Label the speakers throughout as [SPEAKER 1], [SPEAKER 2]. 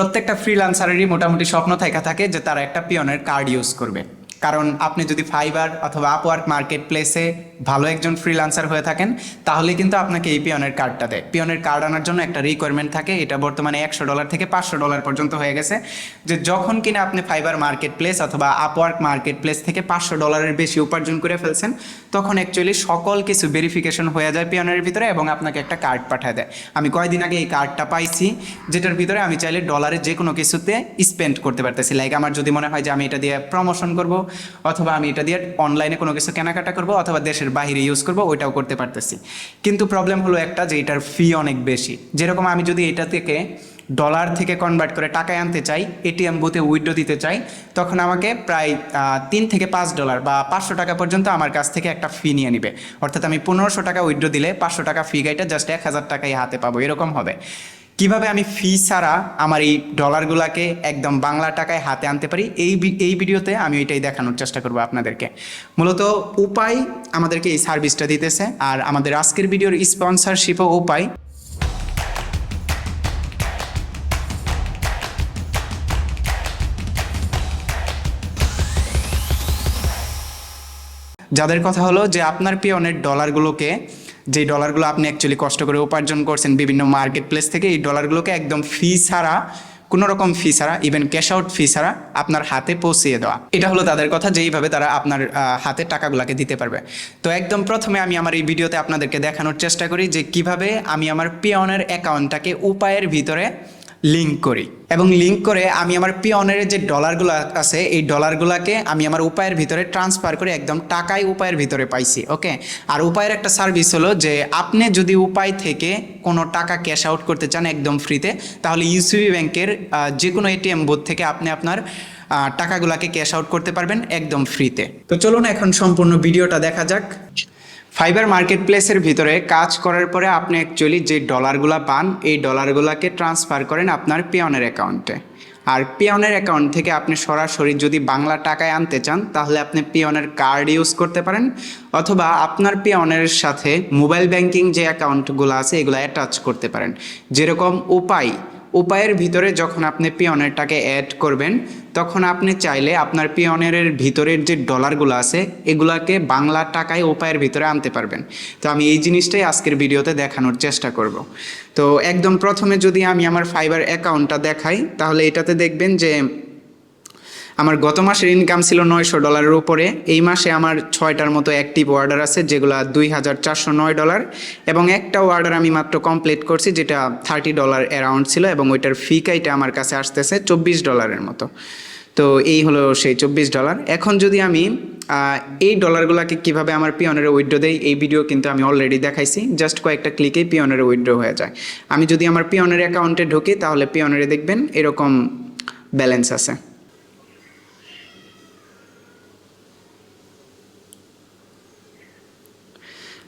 [SPEAKER 1] প্রত্যেকটা ফ্রিলান্সারেরই মোটামুটি স্বপ্ন থাকা থাকে যে তারা একটা পিয়নের কার্ড ইউজ করবে। কারণ আপনি যদি ফাইবার অথবা আপওয়ার্ক মার্কেট প্লেসে ভালো একজন ফ্রিলান্সার হয়ে থাকেন তাহলে কিন্তু আপনাকে এই পিয়নের কার্ডটা দেয়। পিয়নের কার্ড আনার জন্য একটা রিকোয়ারমেন্ট থাকে, এটা বর্তমানে একশো ডলার থেকে পাঁচশো ডলার পর্যন্ত হয়ে গেছে। যে যখন কিনা আপনি ফাইবার মার্কেট প্লেস অথবা আপওয়ার্ক মার্কেট প্লেস থেকে পাঁচশো ডলারের বেশি উপার্জন করে ফেলছেন, তখন অ্যাকচুয়ালি সকল কিছু ভেরিফিকেশন হয়ে যায় পিয়নের ভিতরে এবং আপনাকে একটা কার্ড পাঠায় দেয়। আমি কয়দিন আগে এই কার্ডটা পাইছি, যেটার ভিতরে আমি চাইলে ডলারে যে কোনো কিছুতে স্পেন্ড করতে পারতেছি। লাইক আমার যদি মনে হয় যে আমি এটা দিয়ে প্রমোশন করব, অথবা আমি এটা দিয়ে অনলাইনে কোনো কিছু কেনাকাটা করব, অথবা দেশের বাইরে ইউজ করব, ওইটাও করতে পারতেছি। কিন্তু প্রবলেম হলো একটা যে এটার ফি অনেক বেশি। যেরকম আমি যদি এটা থেকে ডলার থেকে কনভার্ট করে টাকায় আনতে চাই এটিএম বুথে উইড্রো দিতে চাই, তখন আমাকে প্রায় তিন থেকে পাঁচ ডলার বা পাঁচশো টাকা পর্যন্ত আমার কাছ থেকে একটা ফি নিয়ে নিবে। অর্থাৎ আমি পনেরোশো টাকা উইড্রো দিলে পাঁচশো টাকা ফি গাইটা জাস্ট এক হাজার টাকাই হাতে পাবো। এরকম হবে। কীভাবে আমি ফি ছাড়া আমার এই ডলারগুলোকে একদম বাংলা টাকায় হাতে আনতে পারি, এই এই ভিডিওতে আমি এটাই দেখানোর চেষ্টা করব আপনাদেরকে। মূলত উপায় আমাদেরকে এই সার্ভিসটা দিতেছে, আর আমাদের আজকের ভিডিওর স্পন্সরশিপও উপায়। যাদের কথা হলো যে আপনার পিয়নের ডলারগুলোকে যে ডলারগুলো আপনি অ্যাকচুয়ালি কষ্ট করে উপার্জন করছেন বিভিন্ন মার্কেট প্লেস থেকে, এই ডলারগুলোকে একদম ফি ছাড়া, কোনো রকম ফি ছাড়া ইভেন ক্যাশ আউট ফি ছাড়া আপনার হাতে পৌঁছিয়ে দেওয়া। এটা হলো তাদের কথা যেইভাবে তারা আপনার হাতে টাকাগুলোকে দিতে পারবে। তো একদম প্রথমে আমি আমার এই ভিডিওতে আপনাদেরকে দেখানোর চেষ্টা করি যে কীভাবে আমি আমার পিয়নের অ্যাকাউন্টটাকে উপায়ের ভিতরে লিঙ্ক করি। এবং লিঙ্ক করে আমি আমার পিয়নের যে ডলারগুলো আছে, এই ডলারগুলোকে আমি আমার উপায়ের ভিতরে ট্রান্সফার করে একদম টাকায় উপায়ের ভিতরে পাইছি ওকে আর উপায়ের একটা সার্ভিস হলো যে, আপনি যদি উপায় থেকে কোনো টাকা ক্যাশ আউট করতে চান একদম ফ্রিতে তাহলে ইউসিবি ব্যাংকের যে কোনো এটিএম বুথ থেকে আপনি আপনার টাকাগুলোকে ক্যাশ আউট করতে পারবেন একদম ফ্রিতে তো চলুন এখন সম্পূর্ণ ভিডিওটা দেখা যাক। ফাইবার মার্কেট প্লেসের ভিতরে কাজ করার পরে আপনি অ্যাকচুয়ালি যে ডলারগুলো পান, এই ডলারগুলোকে ট্রান্সফার করেন আপনার পিয়নের অ্যাকাউন্টে আর পিয়নের অ্যাকাউন্ট থেকে আপনি সরাসরি যদি বাংলা টাকায় আনতে চান, তাহলে আপনি পিয়নের কার্ড ইউজ করতে পারেন, অথবা আপনার পিয়নের সাথে মোবাইল ব্যাংকিং যে অ্যাকাউন্টগুলো আছে, এগুলো অ্যাটাচ করতে পারেন। যেরকম উপায় উপায়ের ভিতরে যখন আপনি পিয়নেরটাকে অ্যাড করবেন, তখন আপনি চাইলে আপনার পিয়নের ভিতরের যে ডলারগুলো আছে, এগুলাকে বাংলা টাকায় উপায়ের ভিতরে আনতে পারবেন। তো আমি এই জিনিসটাই আজকের ভিডিওতে দেখানোর চেষ্টা করব। তো একদম প্রথমে যদি আমি আমার ফাইবার অ্যাকাউন্টটা দেখাই, তাহলে এটাতে দেখবেন যে আমার গত মাসের ইনকাম ছিল নয়শো ডলারের উপরে। এই মাসে আমার ছয়টার মতো অ্যাক্টিভ অর্ডার আছে, যেগুলো দুই হাজার চারশো নয় ডলার এবং একটা অর্ডার আমি মাত্র কমপ্লিট করছি, যেটা থার্টি ডলার অ্যারাউন্ড ছিল, এবং ওইটার ফি কাইটা আমার কাছে আসতেছে চব্বিশ ডলারের মতো। তো এই হলো সেই চব্বিশ ডলার এখন যদি আমি এই ডলারগুলোকে কীভাবে আমার পিয়নের উইড্রো দেই, এই ভিডিও কিন্তু আমি অলরেডি দেখাইছি। জাস্ট কয়েকটা ক্লিকেই পিয়নের উইড্রো হয়ে যায়। আমি যদি আমার পিয়নের অ্যাকাউন্টে ঢুকি, তাহলে পিয়নেরে দেখবেন এরকম ব্যালেন্স আছে।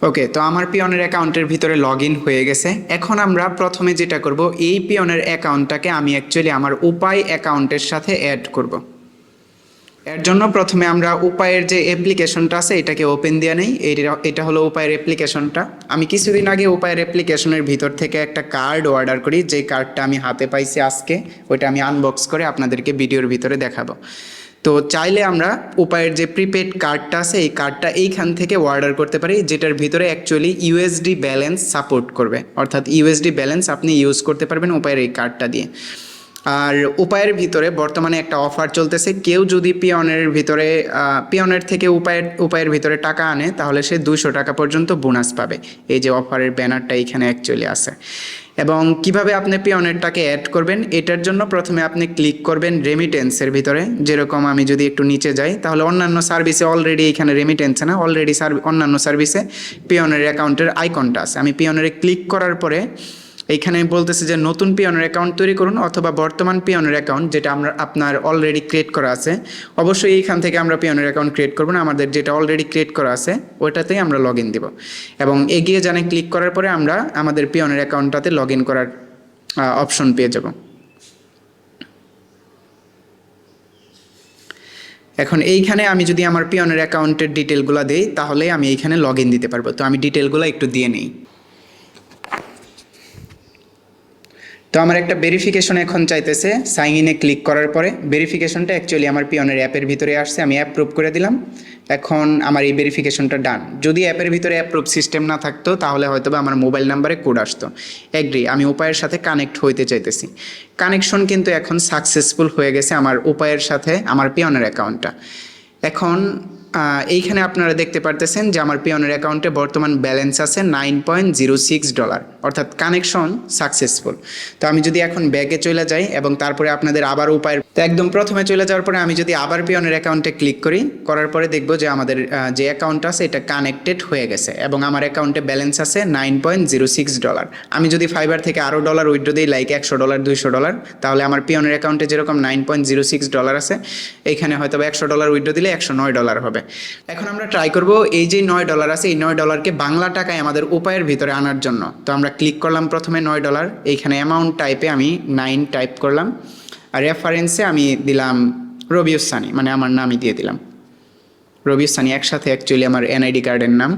[SPEAKER 1] ওকে তো আমার পিয়নের অ্যাকাউন্টের ভিতরে লগ হয়ে গেছে। এখন আমরা প্রথমে যেটা করব, এই পিয়নের অ্যাকাউন্টটাকে আমি অ্যাকচুয়ালি আমার উপায় অ্যাকাউন্টের সাথে অ্যাড করব। এর জন্য প্রথমে আমরা উপায়ের যে অ্যাপ্লিকেশনটা আছে, এটাকে ওপেন দিয়ে নেই। এটা হলো উপায়ের অ্যাপ্লিকেশনটা আমি কিছুদিন আগে উপায়ের অ্যাপ্লিকেশনের ভিতর থেকে একটা কার্ড অর্ডার করি। যে কার্ডটা আমি হাতে পাইছি আজকে, ওইটা আমি আনবক্স করে আপনাদেরকে ভিডিওর ভিতরে দেখাবো। তো চাইলে আমরা উপায়ের যে প্রিপেড কার্ডটা আছে, এই কার্ডটা এইখান থেকে অর্ডার করতে পারি, যেটার ভিতরে অ্যাকচুয়ালি ইউএসডি ব্যালেন্স সাপোর্ট করবে। অর্থাৎ ইউএসডি ব্যালেন্স আপনি ইউজ করতে পারবেন উপায়ের এই কার্ডটা দিয়ে। আর উপায়ের ভিতরে বর্তমানে একটা অফার চলতেছে, কেউ যদি পিয়নের ভিতরে পিয়নের থেকে উপায়ের উপায়ের ভিতরে টাকা আনে, তাহলে সে দুশো টাকা পর্যন্ত বোনাস পাবে। এই যে অফারের ব্যানারটা এখানে অ্যাকচুয়ালি আছে। এবং কীভাবে আপনি পিওনেটটাকে অ্যাড করবেন, এটার জন্য প্রথমে আপনি ক্লিক করবেন রেমিটেন্সের ভিতরে। যেরকম আমি যদি একটু নিচে যাই, তাহলে অন্যান্য সার্ভিসে অলরেডি এখানে রেমিটেন্স না অলরেডি সার্ভি অন্যান্য সার্ভিসে পিওনের অ্যাকাউন্টের আইকনটা আছে। আমি পিওনের ক্লিক করার পরে এইখানে বলতেছে যে নতুন পিয়নের অ্যাকাউন্ট তৈরি করুন অথবা বর্তমান পিয়নের অ্যাকাউন্ট যেটা আমরা আপনার অলরেডি ক্রিয়েট করা আছে। অবশ্যই এইখান থেকে আমরা পিয়নের অ্যাকাউন্ট ক্রিয়েট করব না, আমাদের যেটা অলরেডি ক্রিয়েট করা আছে, ওইটাতেই আমরা লগ ইন দেবো। এবং এগিয়ে জানে ক্লিক করার পরে আমরা আমাদের পিয়নের অ্যাকাউন্টটাতে লগ ইন করার অপশন পেয়ে যাব। এখন এইখানে আমি যদি আমার পিয়নের অ্যাকাউন্টের ডিটেলগুলো দিই, তাহলে আমি এইখানে লগ ইন দিতে পারব। তো আমি ডিটেলগুলো একটু দিয়ে নিই। তো আমার একটা ভেরিফিকেশন এখন চাইতেছে সাইন ইনে ক্লিক করার পরে। ভেরিফিকেশনটা অ্যাকচুয়ালি আমার পিয়নের অ্যাপের ভিতরে আসছে, আমি অ্যাপ্রুভ করে দিলাম। এখন আমার এই ভেরিফিকেশনটা ডান যদি অ্যাপের ভিতরে অ্যাপ্রুভ সিস্টেম না থাকতো, তাহলে হয়তো বা আমার মোবাইল নাম্বারে কোড আসতো। এগ্রি আমি উপায়ের সাথে কানেক্ট হইতে চাইতেছি। কানেকশন কিন্তু এখন সাকসেসফুল হয়ে গেছে আমার উপায়ের সাথে, আমার পিয়নের অ্যাকাউন্টটা এখন এইখানে আপনারা দেখতে পারতেছেন যে আমার পিয়নের অ্যাকাউন্টে বর্তমান ব্যালেন্স আছে nine point zero six dollar, অর্থাৎ কানেকশন সাকসেসফুল। তো আমি যদি এখন ব্যাগে চলে যাই এবং তারপরে আপনাদের আবার উপায় তো একদম প্রথমে চলে যাওয়ার পরে আমি যদি আবার পিয়নের অ্যাকাউন্টে ক্লিক করি, করার পরে দেখব যে আমাদের যে অ্যাকাউন্ট আছে এটা কানেক্টেড হয়ে গেছে এবং আমার অ্যাকাউন্টে ব্যালেন্স আছে nine point zero six dollar. আমি যদি ফাইবার থেকে আরও ডলার উইড্রো দিই, লাইক একশো ডলার, দুইশো ডলার, তাহলে আমার পিয়নের অ্যাকাউন্টে যেরকম nine point zero six dollar আছে, এইখানে হয়তো একশো ডলার উইড্রো দিলে একশো নয় ডলার হবে। এখন আমরা ট্রাই করব এই যে নয় ডলার আছে, এই নয় ডলারকে বাংলা টাকায় আমাদের উপায়ের ভিতরে আনার জন্য। তো আমরা ক্লিক করলাম প্রথমে নয় ডলার এইখানে অ্যামাউন্ট টাইপে আমি নাইন টাইপ করলাম। আর রেফারেন্সে আমি দিলাম রবিউস সানি মানে আমার নামই দিয়ে দিলাম। রবিউস সানি একসাথে অ্যাকচুয়ালি আমার এনআইডি কার্ডের নাম।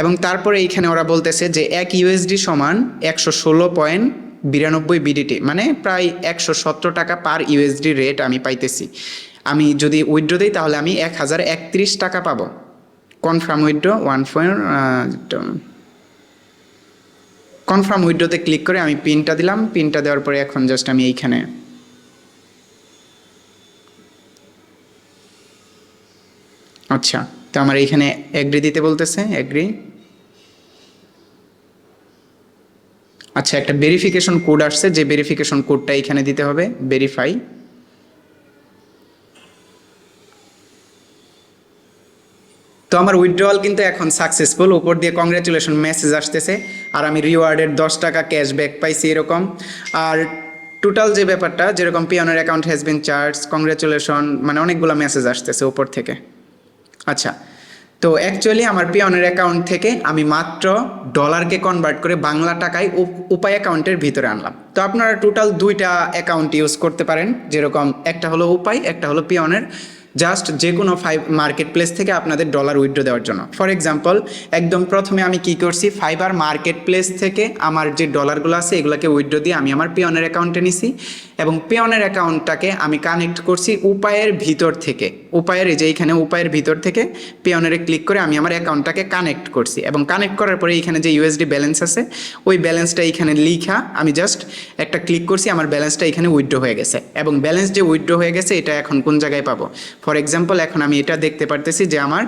[SPEAKER 1] এবং তারপরে এইখানে ওরা বলতেছে যে এক ইউএসডি সমান একশো ষোলো পয়েন্ট বিরানব্বই বিডিটি মানে প্রায় একশো সত্তর টাকা পার ইউএসডি রেট আমি পাইতেছি। আমি যদি উইথড্র দিই, তাহলে আমি এক হাজার একত্রিশ টাকা পাবো। Confirm withdraw one point confirm উইথড্রোতে click করে আমি পিনটা দিলাম। পিনটা দেওয়ার পরে এখন জাস্ট আমি এইখানে আচ্ছা তো আমার এইখানে এগ্রি দিতে বলতেছে এগ্রি আচ্ছা একটা ভেরিফিকেশন কোড আসছে, যে ভেরিফিকেশন কোডটা এখানে দিতে হবে ভেরিফাই তো আমার উইথড্রয়াল কিন্তু এখন সাকসেসফুল উপর দিয়ে কংগ্রেচুলেশন মেসেজ আসতেছে। আর আমি রিওয়ার্ডের দশ টাকা ক্যাশব্যাক পাইছি এরকম। আর টোটাল যে ব্যাপারটা, যেরকম পিয়নের account has been charge congratulation মানে অনেকগুলো মেসেজ আসতেছে উপর থেকে। আচ্ছা তো অ্যাকচুয়ালি আমার পিয়নের অ্যাকাউন্ট থেকে আমি মাত্র ডলারকে কনভার্ট করে বাংলা টাকায় উপ- উপায় অ্যাকাউন্টের ভিতরে আনলাম। তো আপনারা টোটাল দুইটা অ্যাকাউন্ট ইউজ করতে পারেন। যেরকম একটা হলো উপায়, একটা হলো পিয়নের জাস্ট যে কোনো ফাইভ মার্কেট প্লেস থেকে আপনাদের ডলার উইথড্র দেওয়ার জন্য। ফর এক্সাম্পল একদম প্রথমে আমি কি করছি ফাইবার মার্কেট প্লেস থেকে আমার যে ডলারগুলো আছে, এগুলোকে উইথড্র দিয়ে আমি আমার পিয়নের অ্যাকাউন্টে নিছি। এবং পিয়নের অ্যাকাউন্টটাকে আমি কানেক্ট করছি উপায়ের ভিতর থেকে। উপায়ের যে এইখানে উপায়ের ভিতর থেকে পিয়নেরে ক্লিক করে আমি আমার অ্যাকাউন্টটাকে কানেক্ট করছি এবং কানেক্ট করার পরে এইখানে যে ইউএসডি ব্যালেন্স আছে, ওই ব্যালেন্সটা এইখানে লিখা আমি জাস্ট একটা ক্লিক করছি, আমার ব্যালেন্সটা এখানে উইথড্র হয়ে গেছে। এবং ব্যালেন্স যে উইথড্র হয়ে গেছে, এটা এখন কোন জায়গায় পাবো? ফর এক্সাম্পল, এখন আমি এটা দেখতে পারতেছি যে আমার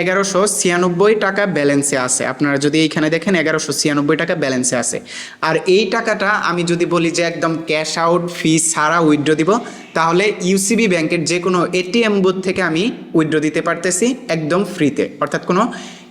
[SPEAKER 1] এগারোশো ছিয়ানব্বই টাকা ব্যালেন্সে আছে। আপনারা যদি এইখানে দেখেন এগারোশো ছিয়ানব্বই টাকা ব্যালেন্সে আছে। আর এই টাকাটা আমি যদি বলি যে একদম ক্যাশ আউট ফি ছাড়া উইথড্র দিব, তাহলে ইউসিবি ব্যাংকের যে কোনো এটিএম বুথ থেকে আমি উইথড্র দিতে পারতেছি একদম ফ্রিতে। অর্থাৎ কোনো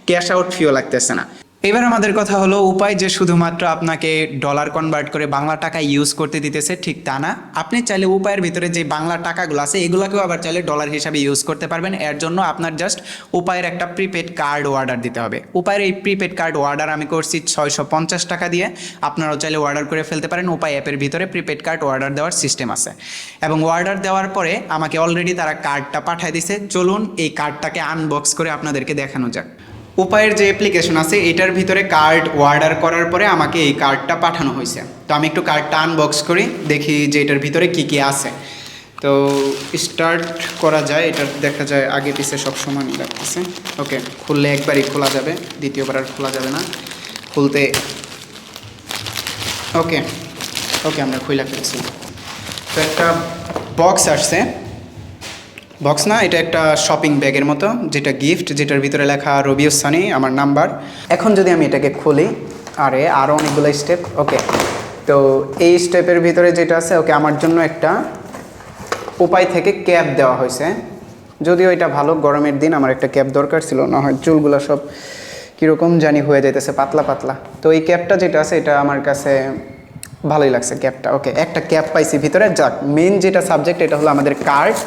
[SPEAKER 1] ক্যাশ আউট ফিও লাগতেছে না। এবার আমাদের কথা হলো উপায় যে শুধুমাত্র আপনাকে ডলার কনভার্ট করে বাংলা টাকা ইউজ করতে দিতেছে, ঠিক তা না। আপনি চাইলে উপায়ের ভিতরে যে বাংলা টাকাগুলো আছে, এগুলোকেও আবার চাইলে ডলার হিসাবে ইউজ করতে পারবেন। এর জন্য আপনার জাস্ট উপায়ের একটা প্রিপেড কার্ড অর্ডার দিতে হবে। উপায়ের এই প্রিপেড কার্ড অর্ডার আমি করছি ছয়শো পঞ্চাশ টাকা দিয়ে। আপনারাও চাইলে অর্ডার করে ফেলতে পারেন। উপায় অ্যাপের ভিতরে প্রিপেড কার্ড অর্ডার দেওয়ার সিস্টেম আছে। এবং অর্ডার দেওয়ার পরে আমাকে অলরেডি তারা কার্ডটা পাঠিয়ে দিছে। চলুন এই কার্ডটাকে আনবক্স করে আপনাদেরকে দেখানো যাক। উপায়ের যে অ্যাপ্লিকেশন আছে, এটার ভিতরে কার্ড অর্ডার করার পরে আমাকে এই কার্ডটা পাঠানো হয়েছে। তো আমি একটু কার্ডটা আনবক্স করি, দেখি যে এটার ভিতরে কি কি আছে। তো স্টার্ট করা যায়, এটা দেখা যায় আগে পিছে সব সমান লাগতেছে ওকে খুললে একবারই খোলা যাবে, দ্বিতীয়বার আর খোলা যাবে না। খুলতে ওকে ওকে আমরা খুইলা ফেলছি। তো একটা বক্স আসছে। বক্স না, এটা একটা শপিং ব্যাগের মতো, যেটা গিফট যেটার ভিতরে লেখা রবিউস সানি আমার নাম্বার এখন যদি আমি এটাকে খুলি, আরে আরও অনেকগুলো স্টেপ ওকে তো এই স্টেপের ভিতরে যেটা আছে, ওকে আমার জন্য একটা উপায় থেকে ক্যাব দেওয়া হয়েছে। যদিও এটা ভালো, গরমের দিন আমার একটা ক্যাব দরকার ছিল, না হয় চুলগুলো সব কীরকম জানি হয়ে যাইতেছে, পাতলা পাতলা। তো এই ক্যাবটা যেটা আছে, এটা আমার কাছে ভালোই লাগছে ক্যাবটা ওকে একটা ক্যাব পাইছি ভিতরে, যাক মেন যেটা সাবজেক্ট এটা হলো আমাদের কার্ড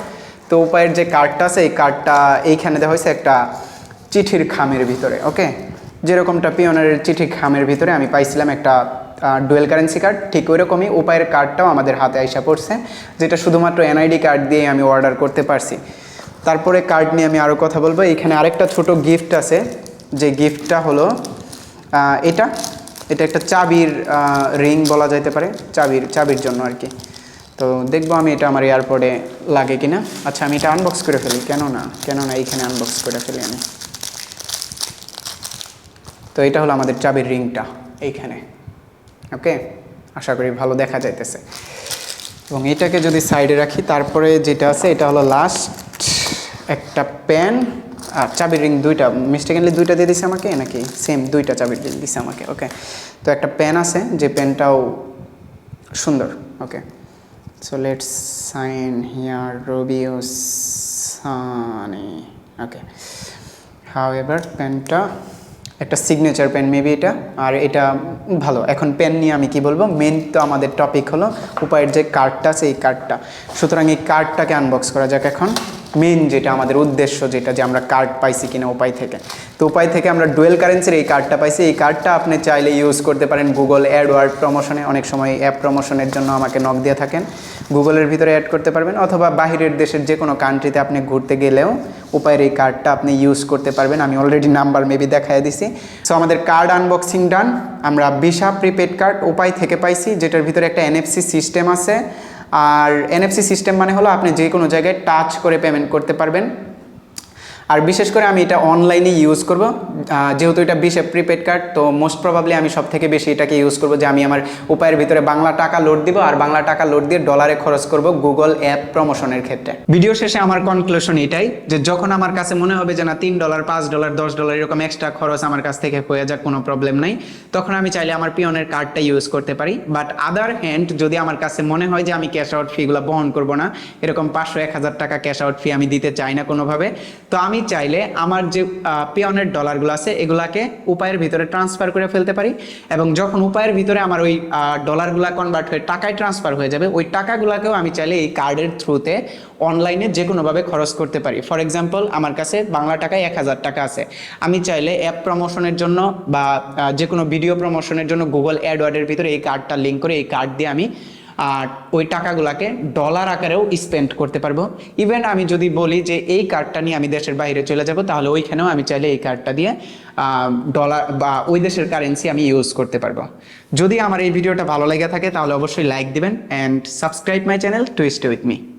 [SPEAKER 1] তো উপায়ের যে কার্ডটা আছে, এই কার্ডটা এইখানে দেওয়া হয়েছে একটা চিঠির খামের ভিতরে ওকে যেরকমটা পিওনের চিঠির খামের ভিতরে আমি পাইছিলাম একটা ডুয়েল কারেন্সি কার্ড ঠিক ওই রকমই উপায়ের কার্ডটাও আমাদের হাতে আইসা পড়ছে, যেটা শুধুমাত্র এনআইডি কার্ড দিয়ে আমি অর্ডার করতে পারছি। তারপরে কার্ড নিয়ে আমি আরও কথা বলব, এখানে আরেকটা ছোট গিফট আছে, যে গিফটটা হলো এটা। এটা একটা চাবির রিং বলা যাইতে পারে, চাবির চাবির জন্য আর কি। তো দেখব আমি এটা আমার এয়ারপোর্টে লাগে কিনা। আচ্ছা আমি এটা আনবক্স করে ফেলি। কেন না কেন না এইখানে আনবক্স করে ফেলি আমি। তো এটা হলো আমাদের চাবির রিংটা এইখানে। ওকে? আশা করি ভালো দেখা যাইতেছে। এবং এটাকে যদি সাইডে রাখি, তারপরে যেটা আছে, এটা হলো লাস্ট একটা পেন আর চাবির রিং দুইটা মিস্টেকেনলি দুইটা দিয়ে দিছে আমাকে, নাকি সেম দুইটা চাবির রিং দিছে আমাকে? ওকে? তো একটা পেন আছে, যে পেনটাও সুন্দর। Okay? So let's sign here রবিও সানি ওকে however পেনটা একটা সিগনেচার পেন মেবি এটা, আর এটা ভালো। এখন পেন নিয়ে আমি কি বলব? মেন তো আমাদের টপিক হলো, উপায়ের যে কার্ডটা এই কার্ডটা সুতরাং এই কার্ডটাকে আনবক্স করা যাক এখন। মেন যেটা আমাদের উদ্দেশ্য, যেটা যে আমরা কার্ড পাইছি কিনা উপায় থেকে। তো উপায় থেকে আমরা ডুয়েল কারেন্সির এই কার্ডটা পাইছি। এই কার্ডটা আপনি চাইলে ইউজ করতে পারেন গুগল অ্যাডওয়ার্ড প্রমোশনে অনেক সময় অ্যাপ প্রমোশনের জন্য আমাকে নক দিয়ে থাকেন। গুগলের ভিতরে অ্যাড করতে পারবেন অথবা বাহিরের দেশের যে কোনো কান্ট্রিতে আপনি ঘুরতে গেলেও উপায়ের এই কার্ডটা আপনি ইউজ করতে পারবেন। আমি অলরেডি নাম্বার মেবি দেখাই দিছি। সো আমাদের কার্ড আনবক্সিং ডান আমরা বিশা প্রিপেড কার্ড উপায় থেকে পাইছি, যেটার ভিতরে একটা এনএফসি সিস্টেম আছে। আর এনএফসি সিস্টেম মানে হলো আপনি যে কোনো জায়গায় টাচ করে পেমেন্ট করতে পারবেন। আর বিশেষ করে আমি এটা অনলাইনে ইউজ করব। যেহেতু এটা বিশে প্রিপেড কার্ড তো মোস্ট প্রবাবলি আমি সব থেকে বেশি এটাকে ইউজ করব যে আমি আমার উপায়ের ভিতরে বাংলা টাকা লোড দিব আর বাংলা টাকা লোড দিয়ে ডলারে খরচ করব গুগল অ্যাপ প্রমোশনের ক্ষেত্রে। ভিডিও শেষে আমার কনক্লুশন এটাই যে যখন আমার কাছে মনে হবে যে না, তিন ডলার পাঁচ ডলার দশ ডলার এরকম এক্সট্রা খরচ আমার কাছ থেকে হয়ে যাক, কোনো প্রবলেম নাই, তখন আমি চাইলে আমার পিয়নের কার্ডটা ইউজ করতে পারি। বাট আদার হ্যান্ড যদি আমার কাছে মনে হয় যে আমি ক্যাশ আউট ফিগুলো বহন করব না, এরকম পাঁচশো, এক হাজার টাকা ক্যাশ আউট ফি আমি দিতে চাই না কোনোভাবে, তো আমি চাইলে আমার যে পিয়নের ডলারগুলো আছে, এগুলাকে উপায়ের ভিতরে ট্রান্সফার করে ফেলতে পারি এবং যখন উপায়ের ভিতরে আমার ওই ডলারগুলা কনভার্ট হয়ে টাকায় ট্রান্সফার হয়ে যাবে, ওই টাকাগুলাকেও আমি চাইলে এই কার্ডের থ্রুতে অনলাইনে যে কোনোভাবে খরচ করতে পারি। ফর এক্সাম্পল আমার কাছে বাংলা টাকায় এক হাজার টাকা আছে। আমি চাইলে অ্যাপ প্রমোশনের জন্য বা যে কোনো ভিডিও প্রমোশনের জন্য গুগল অ্যাডওয়ার্ডের ভিতরে এই কার্ডটা লিঙ্ক করে এই কার্ড দিয়ে আমি আর ওই টাকাগুলোকে ডলার আকারেও স্পেন্ড করতে পারব। ইভেন আমি যদি বলি যে এই কার্ডটা নিয়ে আমি দেশের বাইরে চলে যাব, তাহলে ওইখানেও আমি চাইলে এই কার্ডটা দিয়ে ডলার বা ওই দেশের কারেন্সি আমি ইউজ করতে পারব। যদি আমার এই ভিডিওটা ভালো লেগে থাকে, তাহলে অবশ্যই লাইক দিবেন and subscribe my channel to stay with me